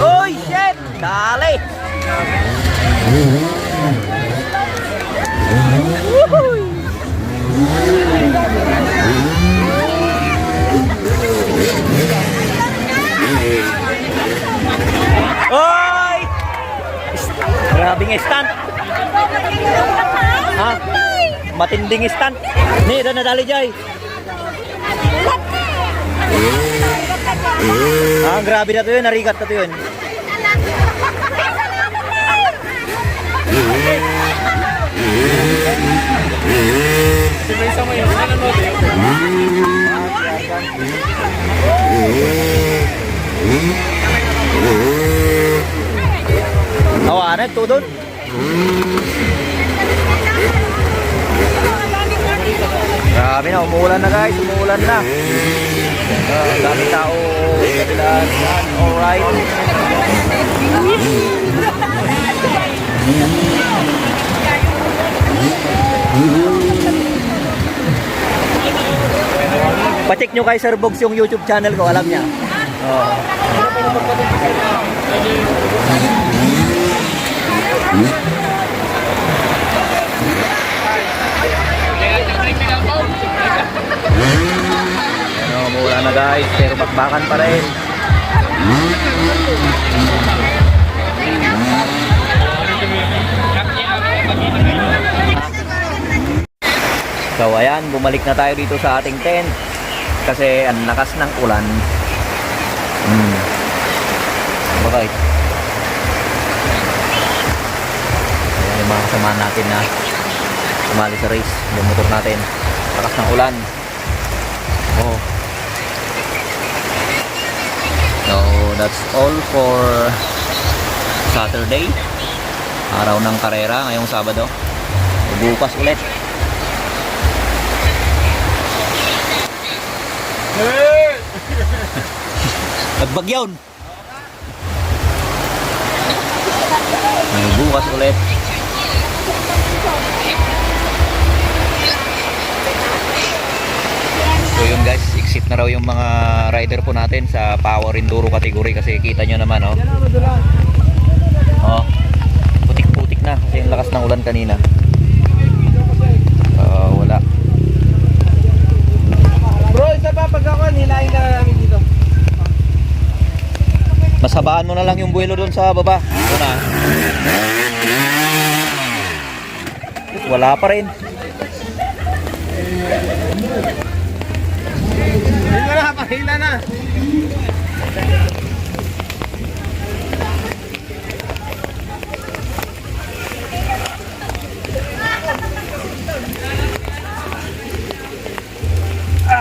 Uy, shit! Dali! Oy! Grabing stand. Ha? Matinding stand. Ni, doon nadali jay. Ah, grabe na to yun. Narigat na to yun. Awanan, to doon. Grabe na, umuulan na guys, umuulan na. Uh, dami tao sa bilang yan, alright. Pacheck nyo kay Sir Bogs yung YouTube channel ko, alam niya. Oh. Ano, mura na guys, pero bakbakan pa rin. So ayan, bumalik na tayo dito sa ating tent. Kasi ang lakas ng ulan. Hmm. Bakit? Ayan yung mga kasama natin na sumali sa race. Yung motor natin. Lakas ng ulan. Oh. So, that's all for Saturday. Araw ng karera ngayong Sabado. Bukas ulit. Nagbagyaw. Bukas ulit. So yun guys, exit na raw yung mga rider po natin sa power enduro category kasi kita nyo naman oh. Oh. Putik-putik na kasi yung lakas ng ulan kanina. Ah, wala. Bro, isa pa pag ako, nilain na namin dito. Mas habaan mo na lang yung buwelo doon sa baba. Doon na. Wala pa rin. Hila na, pahila na.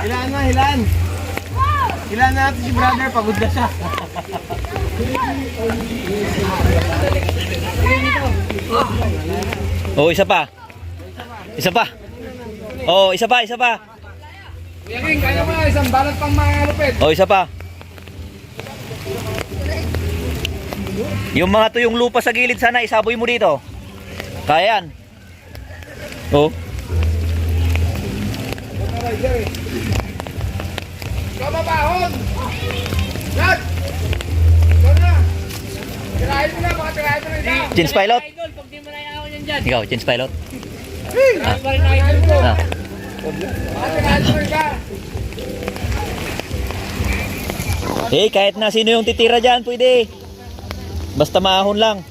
Hilaan na, hilaan. Hilaan na natin si brother, pagod na siya. Oh, isa pa. Isa pa. Oh, isa pa, isa pa. Kuya King, kaya mo na isang balat pang malupit. Oh, isa pa. Yung mga tuyong lupa sa gilid sana isaboy mo dito. Kaya yan. Oh. Kamabahon! Na! Tirahin mo na, mga tirahin mo na ito. Chins pilot. Pag di mo na ako yan dyan. Ikaw, chins pilot. Ko. Ah. Eh, kahit na sino yung titira dyan, pwede. Basta maahon lang.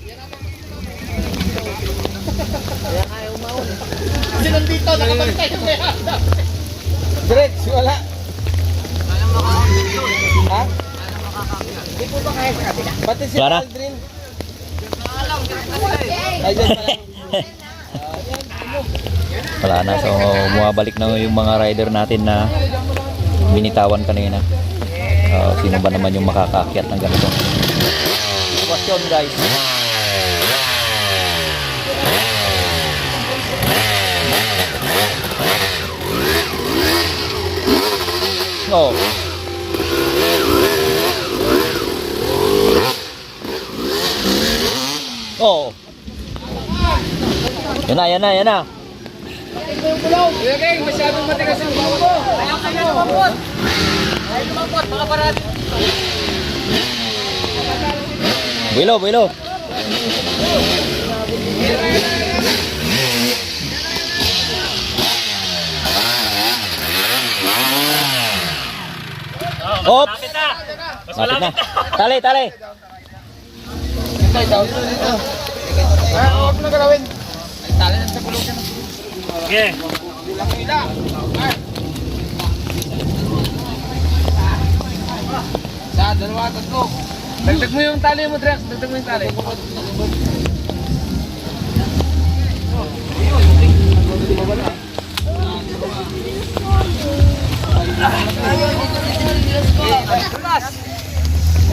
Kasi nandito, nakabantay yung may Direct, wala. Ha? Hindi po ba kaya sa kabila? Pati si Wala na. Aldrin. Ay, dyan pala. Wala na. So, bumabalik na yung mga rider natin na binitawan kanina. Uh, sino ba naman yung makakaakyat ng ganito? Question guys. Oh. Oh. Yan na, yan na, yan na. Kuya King, masyadong matigas ang buho ko. Kaya kayo lumabot. Builo, builo. Op! Lapit na. Mas Malapit na. malapit na. Tali, tali. Ah, huwag mo na galawin. Okay. Isa, dalawa, tatlo. Dagdag mo yung tali mo, Drex. Dagdag mo yung tali.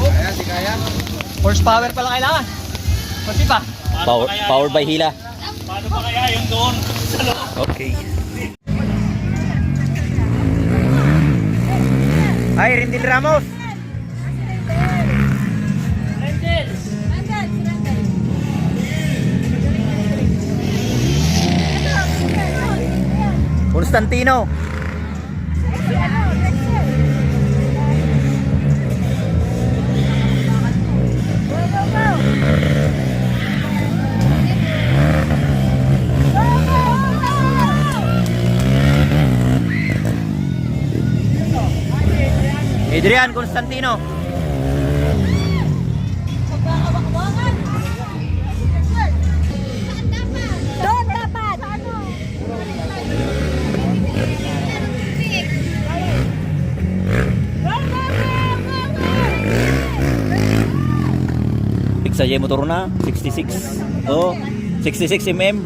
Kaya, si Kaya. Horsepower pa lang kailangan. Pati pa. Power, powered by Hila. Paano pa kaya yung doon? Sa loob. Okay. Ay, Rindil Ramos. Constantino. Adrian Constantino. Doon dapat. Bigsa motor na, 66. Oh, 66 mm.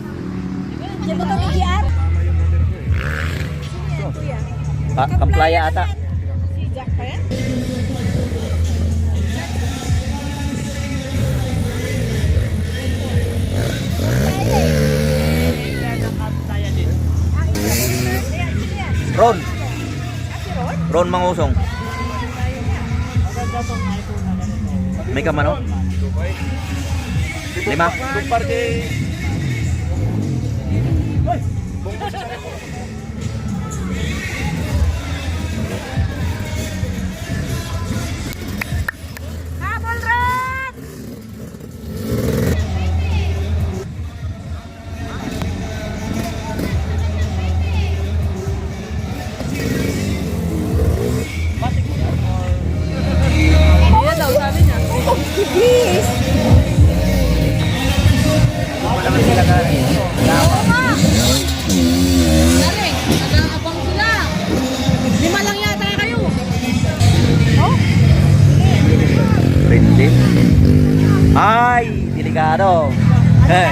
Ah, kamplaya ata. Ron. Ron Mangusong. May kamano? Lima? Habol delikado. Eh,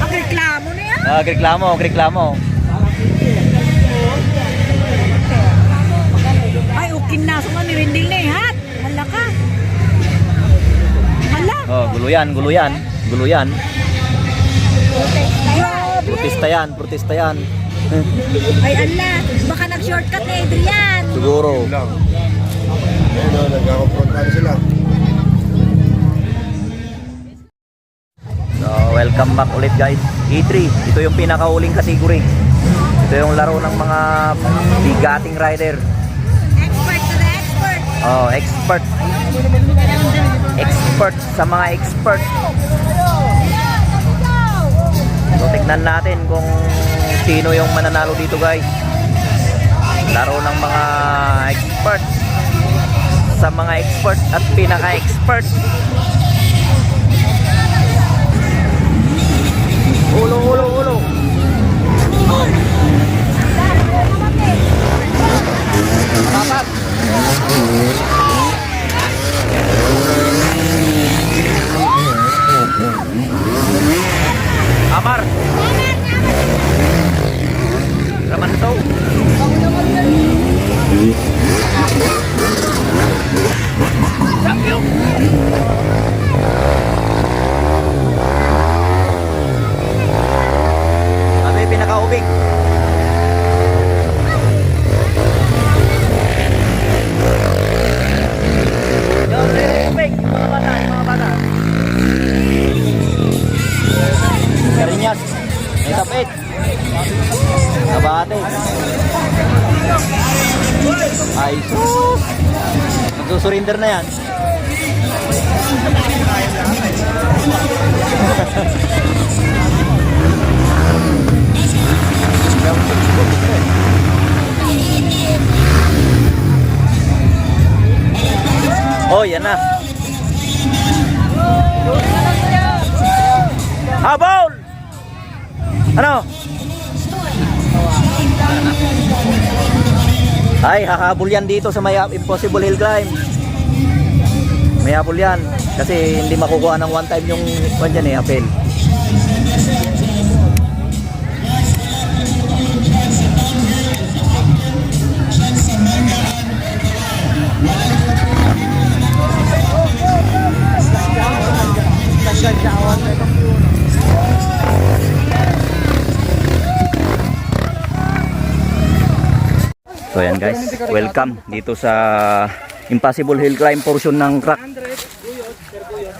Ang reklamo na yan. ah, reklamo, reklamo. Ay, ukin na. Suma ni Rindil na eh, hat. Hala ka. Hala. Oh, gulo yan, gulo yan. Gulo yan. Protesta yan, protesta yan. Ay, ala. Baka nag-shortcut na Adrian. Siguro. Ayun o, nagkakapront na sila. Welcome back ulit guys. E3, ito yung pinakauling kasiguri. Ito yung laro ng mga bigating rider. Expert to the expert. Oh, expert. Expert sa mga expert. So, tignan natin kung sino yung mananalo dito guys. Laro ng mga expert sa mga expert at pinaka-expert. Magsusurrender na yan. Oh, yan na. Habol! Ano? Ay, hahabol yan dito sa may Impossible Hill Climb. May habol yan. Kasi hindi makukuha ng one time yung kwan dyan eh, apel. So yan guys, welcome dito sa Impossible Hill Climb portion ng crack.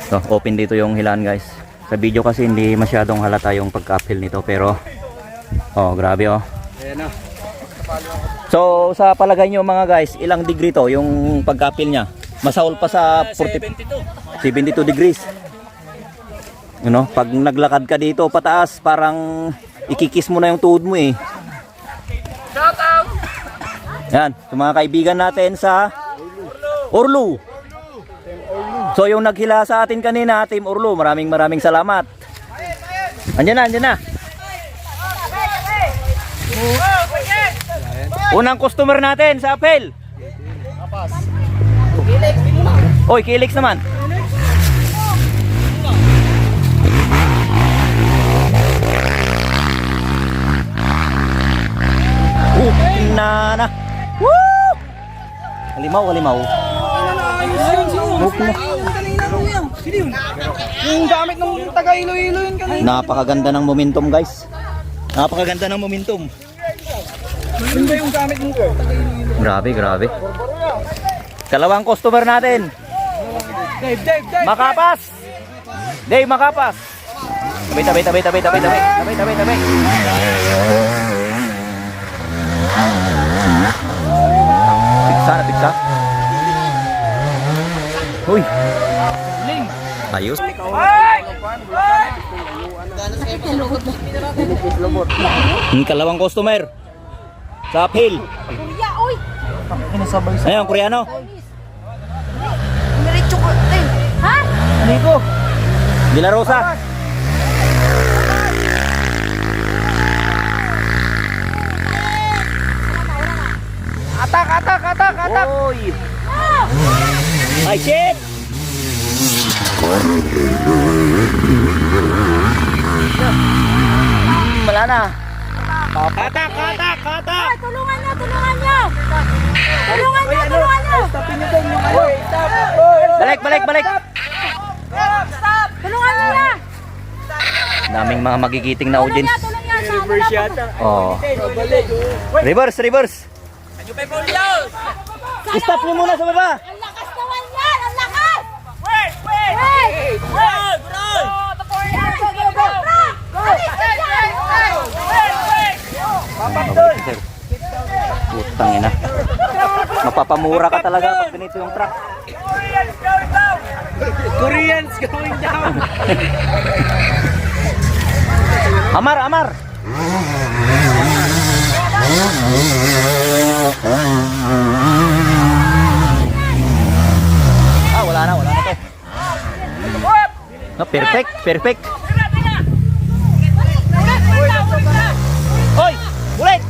So, open dito yung hilaan guys. Sa video kasi hindi masyadong halata yung pagka-uphill nito pero oh, grabe oh. So, sa palagay nyo mga guys, ilang degree to yung pagka-uphill niya? Masaul pa sa 40, 72 degrees. You know, pag naglakad ka dito pataas, parang ikikis mo na yung tuhod mo eh. Yan, sa mga kaibigan natin sa Orlu. So yung naghila sa atin kanina, Team Orlu, maraming maraming salamat. Andiyan na, andiyan na. Unang customer natin sa Apel. Oy, Kilix naman. Uh, na na. Woo! Halimaw, halimaw. Ayos yun, so. Book mo. Kanina Yung gamit ng taga Iloilo yun kanina. Napakaganda ng momentum guys. Napakaganda ng momentum. Yun yung gamit ng taga Grabe, grabe. Dalawang customer natin. Dave, Dave, Dave. Makapas. Dave, makapas. Tabi, tabi, tabi, tabi, tabi, tabi. Tabi, tabi, tabi. Piksa na, piksa. Uy. Ayos. Yung kalawang customer. Sa uphill. Kuya, uy! Ayun, Koreano. Diretso ko. Ha? Nico. De La Rosa. Atak, atak, atak, atak! Oy. Ay, shit. Hmm, wala na. Atak, atak, atak! Ay, tulungan niyo, tulungan niyo! Tulungan niyo, tulungan niyo! Stopin nyo doon yung ano. Stop! Oy, oy, Balik, balik, balik. Tulungan niyo na! Daming mga magigiting na Tulungan audience. niya, tulungan niya! Reverse yata. Oh. Reverse, reverse. Stop mo muna sa baba. Putang ina. Mapapamura ka talaga pag ganito yung truck. Koreans going down! Amar, Amar. Ah, No, perfect, perfect. Hoy, ulit.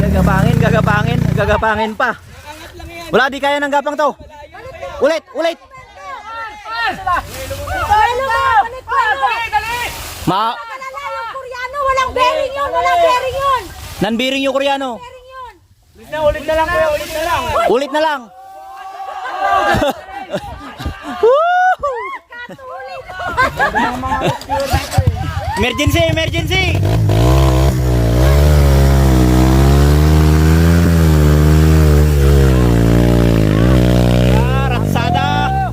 Gagapangin, gagapangin, gagapangin pa. Wala di kaya ng gapang to. Ulit, ulit. Ma Koreano! Walang bearing yun! Walang bearing yun! nanbiring yung Koreano. Bearing yun! Ulit na lang, ulit na lang. Ulit na lang. Emergency, emergency. Ah, raksada.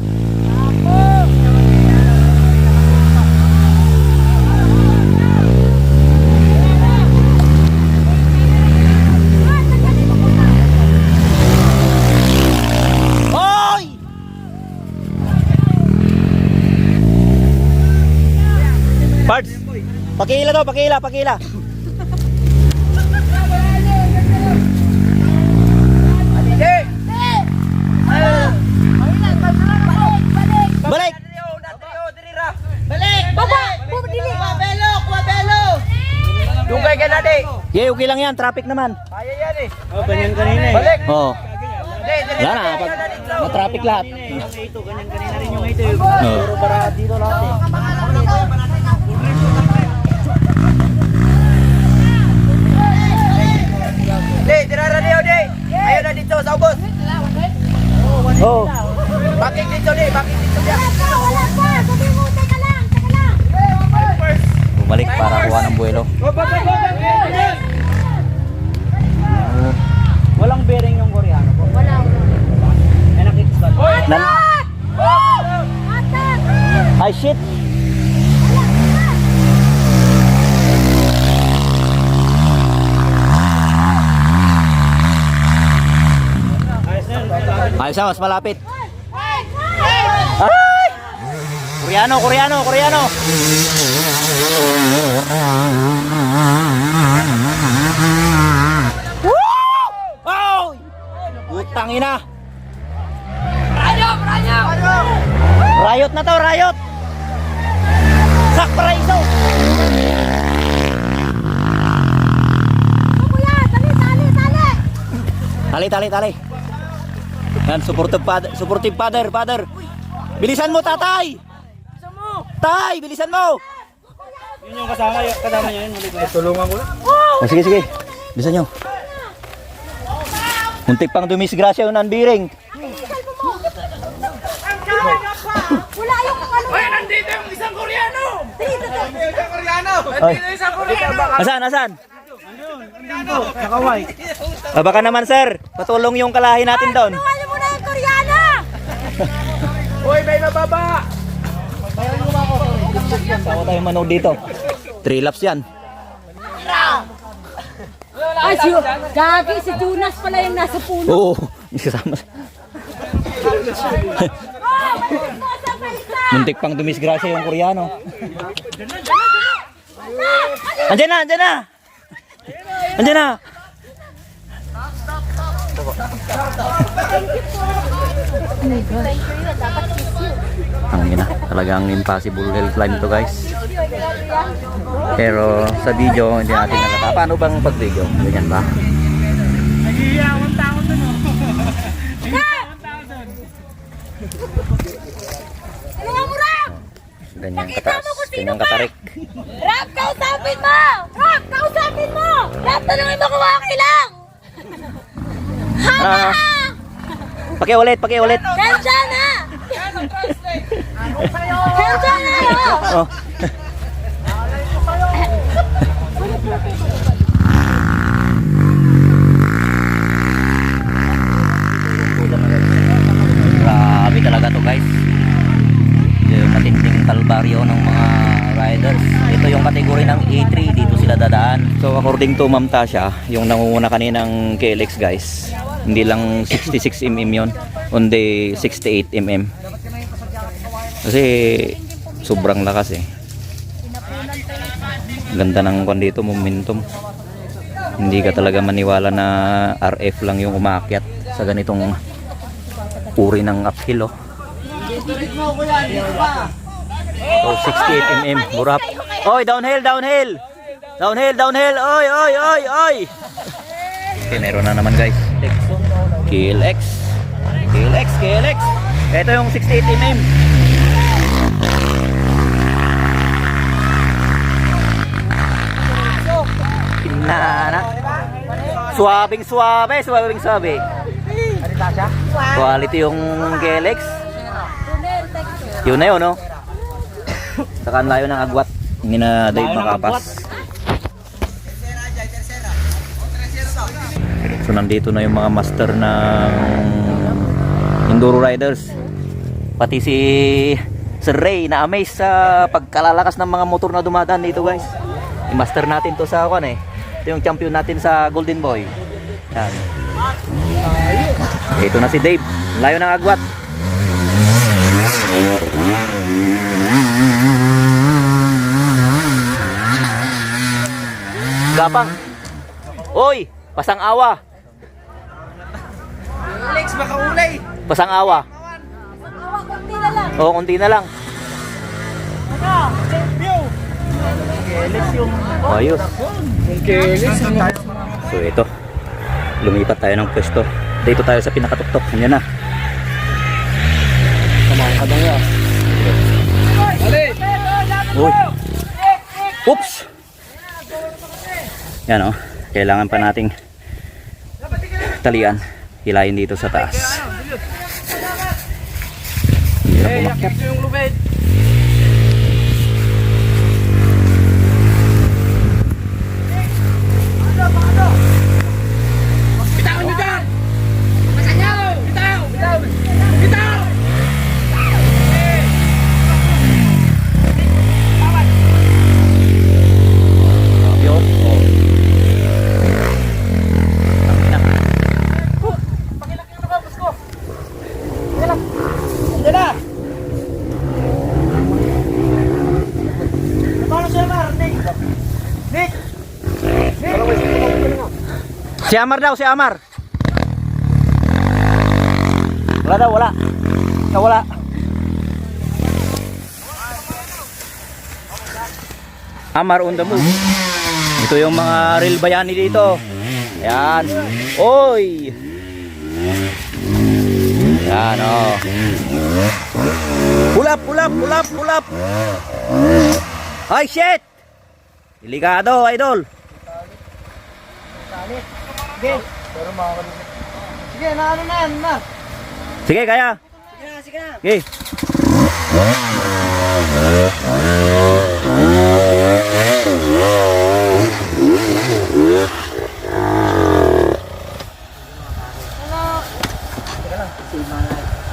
Pakila daw, pakila, pakila. Balik! Baba! Bumili! Kuwabelo! Kuwabelo! Dugay ka na, di. Yeah, okay lang yan. Traffic naman. Kaya yan eh. Oh, ganyan kanina eh. Balik. Oo. Di, Wala na. Pag, na-traffic lahat. Oo. Di, dirara niyo, di. Ayaw na dito sa ubos. Oo. Bakit dito, di. Bakit dito, di. Wala pa! Sabi mo, teka lang! Teka lang! Bumalik para kuha ng buwelo. Walang bearing yung koreano po. Wala. May nakikita! Ay, shit! Ayos na, mas malapit. Ay! Koreano, Koreano, Koreano! Woo! Oh! Utang ina! Riot na to, riot! Sak paraiso! Tali! Tali! Tali! Yan, supportive father, supportive father, father. Bilisan mo, tatay! Tay, bilisan mo! Yun yung kasama, yung kasama niya yun. Muli ko yan. Oh, sige, sige. Bilisan nyo. Muntik pang dumisgrasya yung nanbiring. Wala yung ano! Ay, nandito yung isang Koreano. Dito! Isang Koreano. Nandito isang Koreano. asan, asan? Nakaway. Ah, baka naman, sir. Patulong yung kalahi natin doon. Saan tayo manood dito? Three laps yan. Ay, si... Gagi, si Jonas pala yung nasa puno. Oo, hindi kasama. Muntik pang dumisgrasya yung Koreano. Andiyan na, andiyan na! Andiyan na! Ang ina, talagang impossible hill climb to guys. Pero sa video hindi natin nakata. Paano bang pag-video? Ganyan ba? Ano nga mo, Ram? Ganyan Pakita kataas. mo kung sino Ganyan ka! katarik. Ram, kausapin mo! Ram, kausapin mo! Ram, tanongin mo kung okay lang! Ah, pakiulit, pakiulit. Kensya na! Kensya na! oh. Oh. Grabe talaga to guys. Yung matinding kalbaryo ng mga riders. Ito yung kategory ng A3, dito sila dadaan. So according to Ma'am Tasha, yung nangunguna kaninang KLX guys, hindi lang 66mm yon, kundi 68mm. Kasi sobrang lakas eh. Ganda ng kwan dito, momentum. Hindi ka talaga maniwala na RF lang yung umakyat sa ganitong uri ng uphill oh. So 68mm, burap. Oy, downhill, downhill. Downhill, downhill. Oy, oy, oy, oy. Okay, meron na naman guys. KLX. KLX, KLX. Ito yung 68mm. Kinana. Suwabing suwabe, suwabing suwabe. Quality yung KLX. Yun na yun, no? Saka ang layo ng agwat. Hindi na Dave makapas. So nandito na yung mga master ng Enduro Riders. Pati si Sir Ray na amaze sa pagkalalakas ng mga motor na dumadaan dito guys. I-master natin to sa kwan eh. Ito yung champion natin sa Golden Boy. Yan. Ito na si Dave. Layo ng agwat. Gapang. Oy, pasang awa. Alex, makaulay. Pasang awa. Awa, kunti na lang. O, konti na lang. Ayos. So ito. Lumipat tayo ng pwesto. Dito tayo sa pinakatuktok. Yan na. Uy. Oops. Yan o. Kailangan pa nating talian. Hilayin dito sa taas. Hirap umakyat. yung lubid. Bitaw nyo dyan! Masanyaw! Bitaw! Bitaw! Bitaw! Yo. Oh. Tangina. Diyan na! Paano siya Mar? Nick! Nick! Si Amar daw, si Amar. Wala daw, wala. Nawala. Amar on the move. Ito yung mga real bayani dito. Ayan. Oy! Ayan, oh. Pulap, pulap, pulap, pulap. Ay, shit! Delikado, idol. Sige, na ano na, ano na. Sige, kaya. Sige na, sige na. Okay.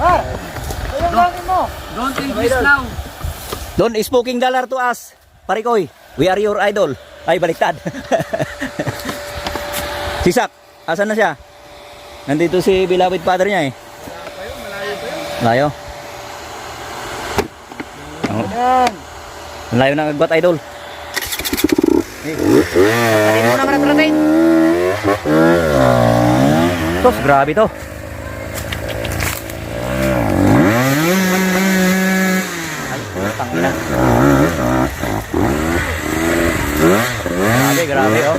Mar! Ayun gagawin mo. Don't think this now. Don is poking dollar to us. Parikoy, we are your idol. Ay, baliktad. Sisak, asan na siya? Nandito si beloved father niya eh. Malayo. Ang ang layo ng agbat idol. Tarin mo naman at ratin. Tos, grabe to. Ay, tangina. Grabe, grabe oh.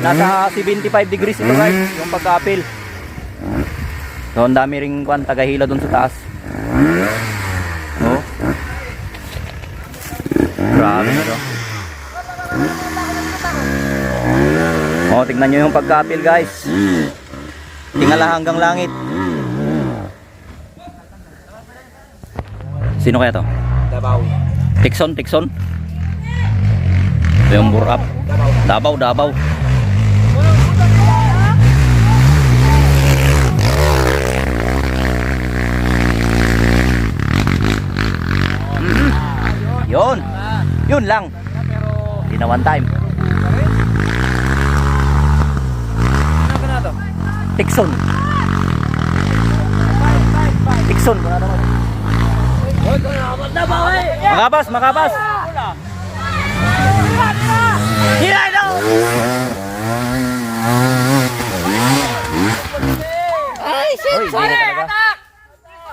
Nasa 75 degrees ito guys, yung pagka-apil. So, ang dami ring kwan, tagahila dun sa taas. Oh. Grabe na to. Oh, tingnan nyo yung pagka-apil guys. Tingala hanggang langit. Sino kaya to? Dabaw. Tikson, Tikson. Ito yung burap. Dabaw, Dabaw. Mhm. Yun. Yun lang. Hindi na one time. Na to? Tikson. Tikson. Makabas, makabas. Hila ito! Ay, shit! Sorry, Atak!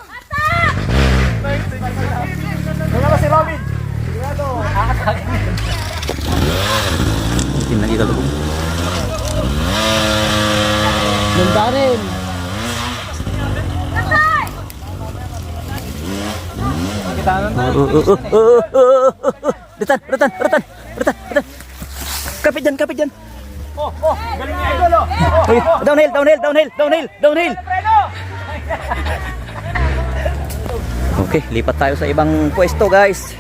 Atak! Wala ba si Robin? Tingnan kita lubog. Nanda rin. Atay! Kitanan na. Retan, retan, retan, retan, retan. Kapit dyan, kapit dyan. Oh, oh, galing ni Idol oh. Oh, downhill, downhill, downhill, downhill, downhill. Okay, lipat tayo sa ibang pwesto, guys.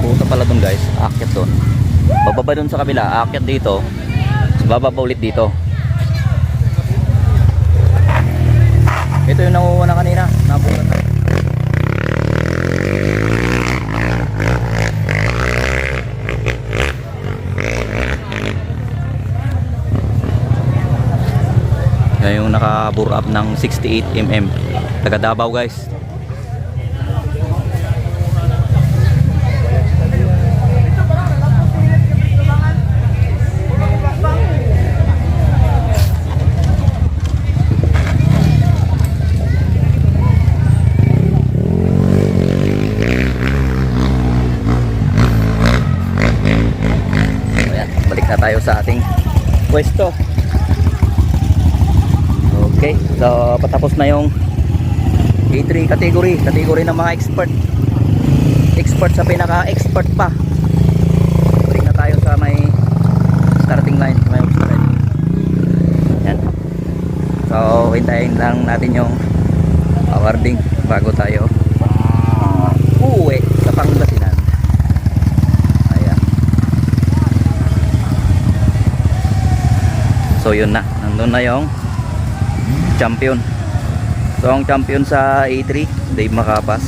Ruta pala dun, guys. Aakyat dun. Bababa dun sa kabila, aakyat dito. Bababa ulit dito. Ito yung nakuha na kanina. Nabukan na. Yung naka naka-bore up ng 68mm. Taga Davao guys. Ayan, balik na tayo sa ating pwesto. Okay, so patapos na yung A3 category, category ng mga expert. Expert sa pinaka-expert pa. Balik na tayo sa may starting line, may obstacle. Yan. So, hintayin lang natin yung awarding bago tayo uuwi sa Pangasinan. Ayan. So yun na, nandun na yung champion. So ang champion sa A3, Dave Macapas.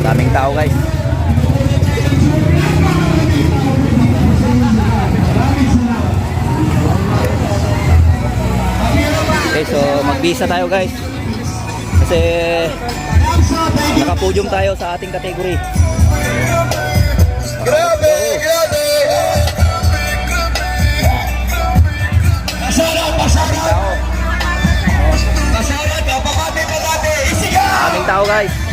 Daming tao guys. Okay, so mag-visa tayo guys. Kasi Nakapodium tayo sa ating kategory. Grabe, grabe! Pasara, pasara! Pasara, kapapati pa natin! Isigaw! Aming tao guys!